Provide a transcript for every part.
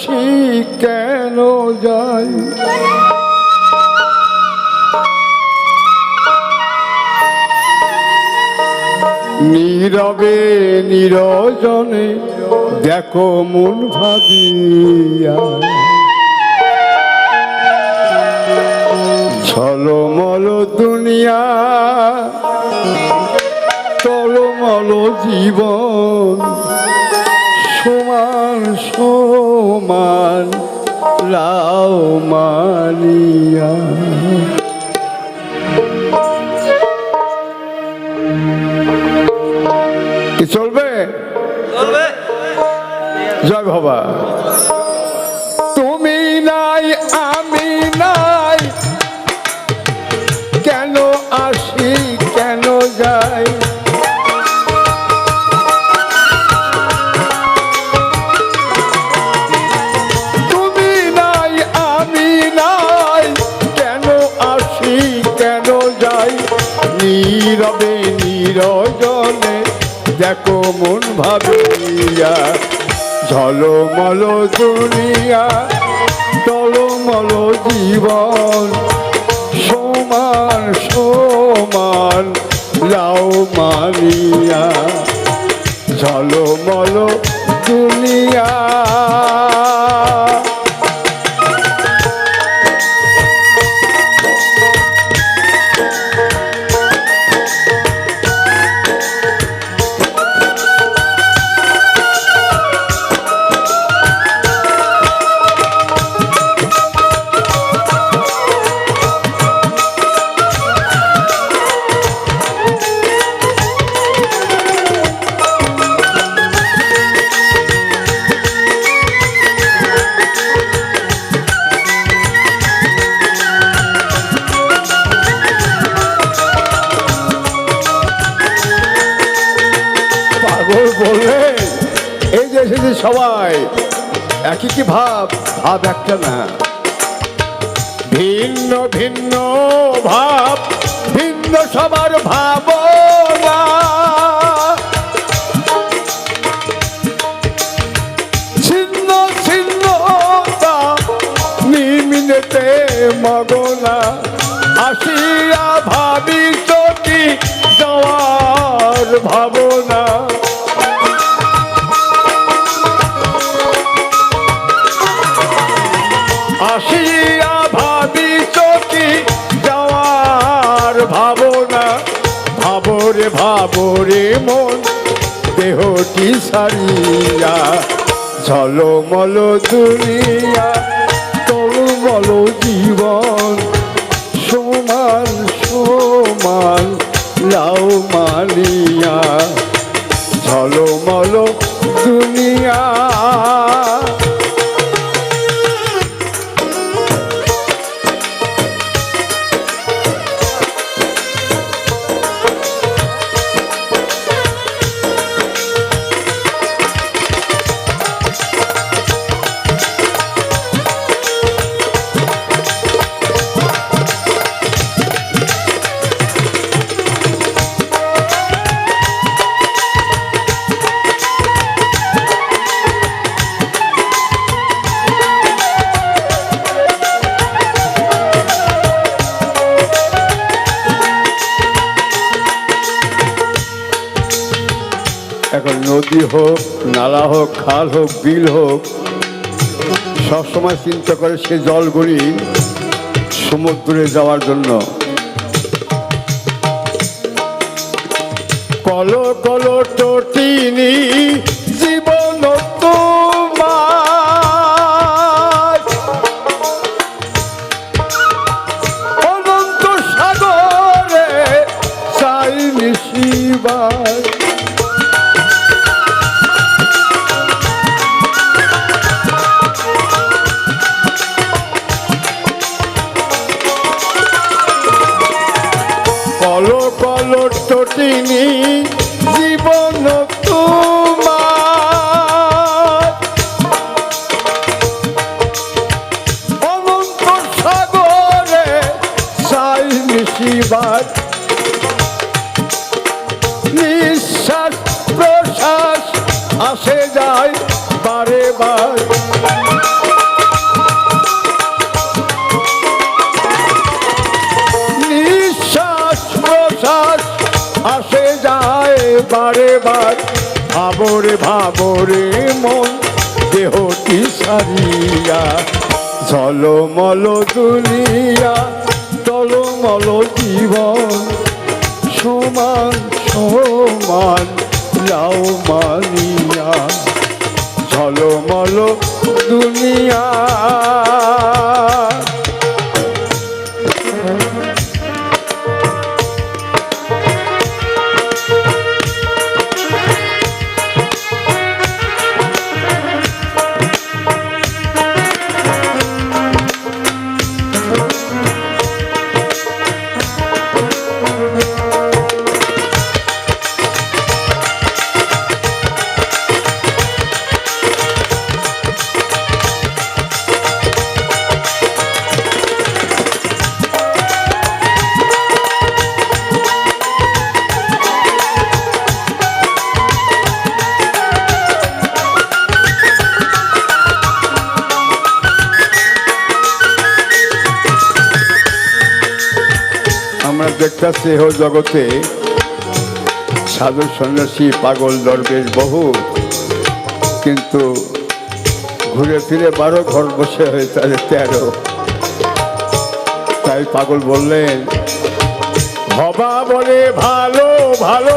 আসি কেন যাই? নীরবে নিরজনে দেখো মন ভাবিয়া ছলমল দুনিয়া টলমল জীবন সমান সমান লাও মানিয়া। কি চলবে? চলবে। জয় বাবা। দেখো মন ভাবিয়া ঝলমল দুনিয়া টলমল জীবন সমান সমান লাও মানিয়া ঝলমল দুনিয়া। যে সবাই। একই কি ভাব? ভাব একটা না। ভিন্ন ভিন্ন ভাব, ভিন্ন সবার ভাবনা। ছিন্ন ছিন্নতা নিমিনেতে মগনা। আসিয়া ভাবি চটি যাওয়ার ভাবনা। সারিয়া ঝলমল দুনিয়া তলমল জীবন। হোক, নালা হোক, খাল হোক, বিল হোক, সবসময় চিন্তা করে সে জলগুলি সমুদ্রে যাওয়ার জন্য। কলো কল টটিনি জীবন তোমার। অনন্ত সাগরে চাই নিশিবার নিঃশ্বাস প্রশ্বাস আসে যায় বারে বার। বারে বার। ভাবরে ভাবরে মন দেহটি সারিয়া। ঝলমল দুনিয়া টলমল জীবন। সমান সমান, লাও মানিয়া। ঝলমল দুনিয়া আমরা দেখতেছি এহ জগতে। সাধু, সন্ন্যাসী, পাগল, দরবেশ বহু। কিন্তু ঘুরে ফিরে বারো ঘর বসে হয়ে তাদের তেরো। তাই পাগল বললেন, ভবা বলে ভালো ভালো।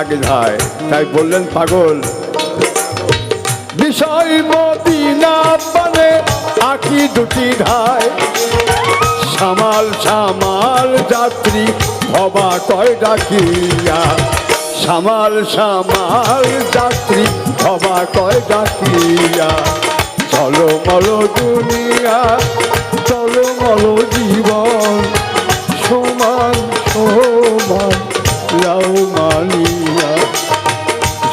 আগে যায় তাই বললেন, পাগল। বিষয় মদিনা আঁকি দুটি সামাল সামাল যাত্রী ভবা কয় ডাকিয়া। সামাল সামাল যাত্রী ভবা কয় ডাকিয়া। চলো মলো দুনিয়া, চলো মলো জীবন। সমান সমান লাউ মানিয়া।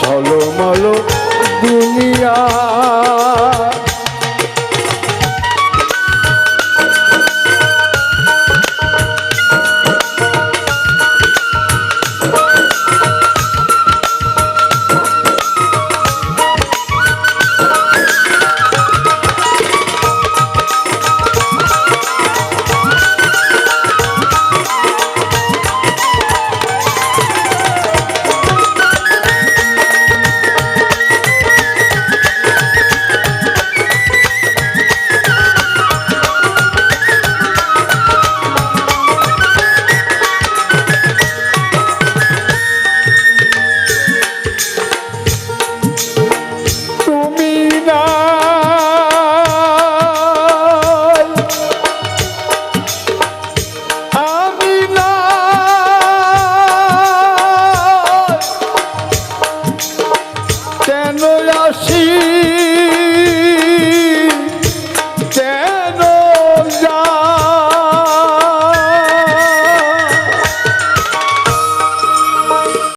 ঝলমল দুনিয়া।